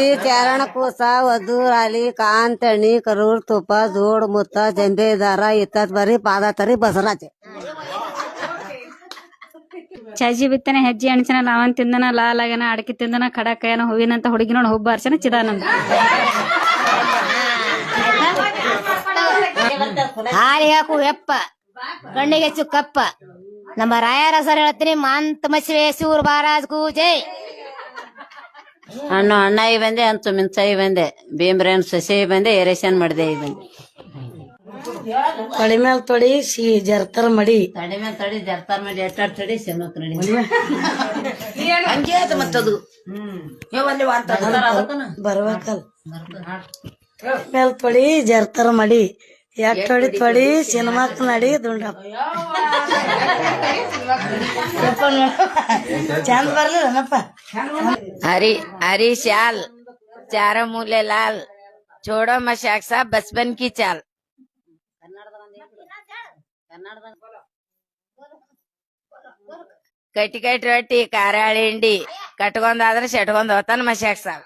ಈ ಚಾರಣಕೋಸ ವಧೂರಾಲಿ ಕಾಂತಣಿ ಕರೂರ್ ತುಪ್ಪ ಜೋಡ್ ಮುತ್ತ ಜಂದೇದಾರ ಇತ್ತ ಇತ್ತತ್ ಬರಿ ಪಾದತರಿ ಬಸರಾಜೆ. ಚಾಜಿ ಬಿತ್ತನೆ ಹೆಜ್ಜೆ ಅಣಚನ ಲಾವನ್ ತಿಂದನ ಲಾಲಾಗನ ಅಡಕೆ ತಿಂದನ ಕಡಕಯನ ಹೂವಿನಂತ ಹುಡುಗಿ ನೋಡ್ ಹುಬ್ಬ ಅರ್ಚನ ಚಿದಾನಂದ. ಹಾಲಿಗೆ ಹಾಕು ಎಪ್ಪ ಕಣ್ಣಿಗೆ ನಮ್ಮ ರಾಯರ ಸರ್ ಹೇಳ್ತೀನಿ ಮಾಂತ ಮಶ್ರೇ ಸೂರ್ ಬಾರಾಜ್ ಕೂಜೈ ಹಣ್ಣು ಈ ಬಂದೆ ಅಂತ ಮಿಂಚಾಯಿ ಬಂದೆ. ಭೀಮ್ರೇನ್ ಸಸಿ ಬಂದೆ ಎರೇಷನ್ ಮಾಡಿದೆ ಬಂದೆ. ತೊಳಿ ಮೇಲೆ ತೊಡಿ ಸಿ ಜರ್ತಾರ ಮಡಿ. ತಡಿ ಮೇಲೆ ತಡಿ ಜರ್ತಾರ್ ಮಾಡಿ ಎಟ್ಟಾಡ್ ತಡಿ ಸಿಮಕ್ ನಡಿ ಹಂಗೆ ಆಯ್ತು ಮತ್ತದು. ಬರ್ಬೇಕಲ್ಲ ಮೇಲೆ ತೊಳಿ ಜರ್ತಾರ ಮಡಿ. ಎಟ್ ತೊಳಿ ತೊಡಿ ಸಿನಿಮಾಕ್ ನಡಿ ದುಂಡಪ್ಪ. ಚಂದ ಬರ್ಲಿಲ್ಲಪ್ಪ ಹರಿ ಹರಿ ಶಾಲ್ ಚಾರ ಮೂಲೆ ಲಾಲ್ ಚೋಡೋ ಮಶಾಕ್ ಸಾಬ್ ಬಸ್ಬನ್ ಕಿ ಚಾಲ್ ಕಟ್ಟಿ ಕಟ್ಟಿ ರೊಟ್ಟಿ ಖಾರ ಹಿಂಡಿ ಕಟ್ಕೊಂಡಾದ್ರೆ ಶೆಟ್ಕೊಂಡ್ ಹೋತಾನ ಮಶಾಕ್ ಸಾಬ್